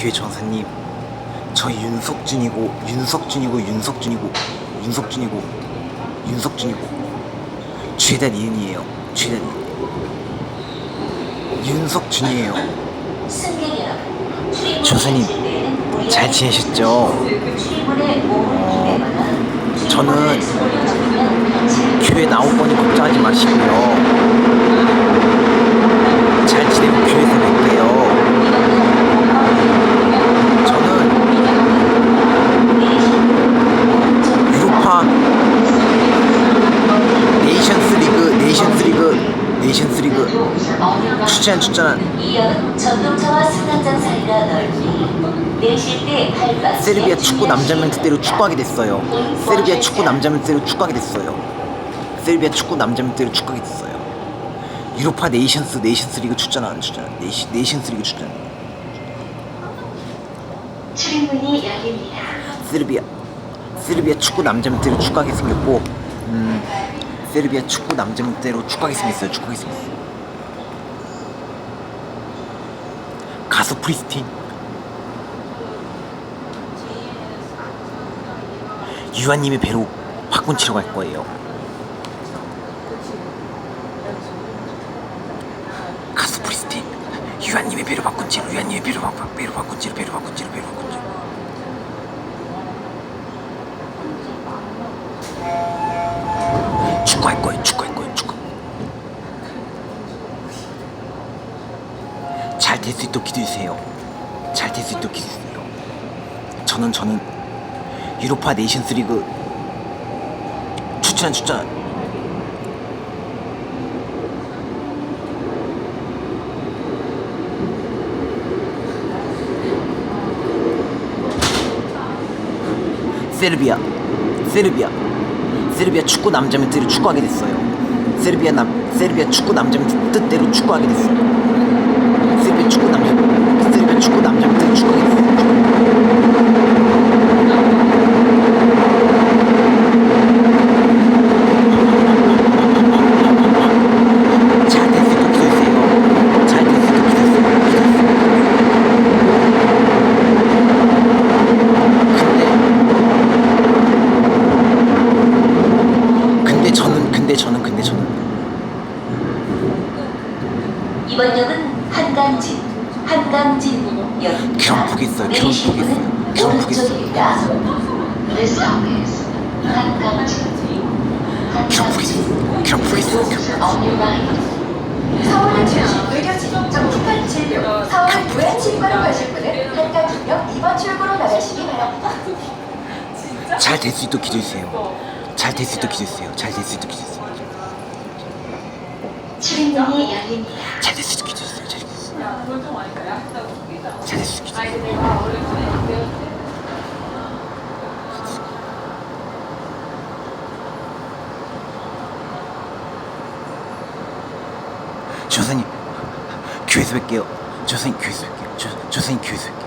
교회 전사님 저 윤석준이고 윤석준이고 윤석준이고 윤석준이고 윤석준이고. 죄다 니은이에요. 죄다 니은. 윤석준이에요. 조사님 잘 지내셨죠? 어, 저는 교회 나올 거니 걱정하지 마시고요 잘 지내고 교회에서 뵐게요 저는 유로파 네이션스 리그 네이션스 리그 네이션스 리그 추천 추천 이어 전동차와 승강장 사이가 넓니 내쉴 때 발과 세르비아 축구 남자 멘트대로 축구하게 됐어요. 세르비아 축구 남자 멘트대로 축구하게 됐어요. 세르비아 축구 남자 멘트대로 축구하게 됐어요. 유로파 네이션스 네이션스 리그 출전 안 출전 네이시, 네이션스 리그 출전. 출입문이 열립니다. 세르비아 세르비아 축구 남자 멘트대로 축구하게 생겼고 음 세르비아 축구 남자 멘트대로 축구하게 생겼어요 축구하게 생겼어요 가수 프리스틴 유한님의 배로 박군 치러 갈 거예요. 가수 프리스틴 유한님의 배로 박군 치러 유한님의 배로 박군 치러 배로 박군 치러 배로 박군 치러 될 수 있도록 기도해 주세요. 잘 될 수 있도록 기도해 주세요. 저는 저는 유로파 네이션스 리그 추천 추천 세르비아 세르비아 세르비아 축구 남자 멘트로 축구하게 됐어요 세르비아 남 세르비아 축구 남자 멘트 뜻대로 축구하게 됐어요 축구 남자 세르비아 축구 있도록 기도해주세요. 근데 근데 저는 근데 저는 근데 저는 이번 역은 한강진, 한강진역. 그런 폭이 있어요. 그런 폭이 있어요. This stop is 한강진. 그런 폭이 있어요. 그런 폭이 있어요. 그런 On your right. 서울의 중심 의료진 정직한 진료 서울 교회 치과로 가실 분은 한강중역 2번 출구로 나가시기 바랍니다. 잘 될 수 있도록 기도해주세요. 잘 될 수 있도록 기도해주세요. 잘 될 수 있도록 기도해주세요. 출입문이 열립니다. 잘 될 수 있도록 기도해주세요. 잘 될 수 있도록 잘 될 수 있도록 기도해주세요. 조사님 교회에서 뵐게요. 조사님 교회에서 뵐게요. 조, 조사님 교회에서 뵐게요.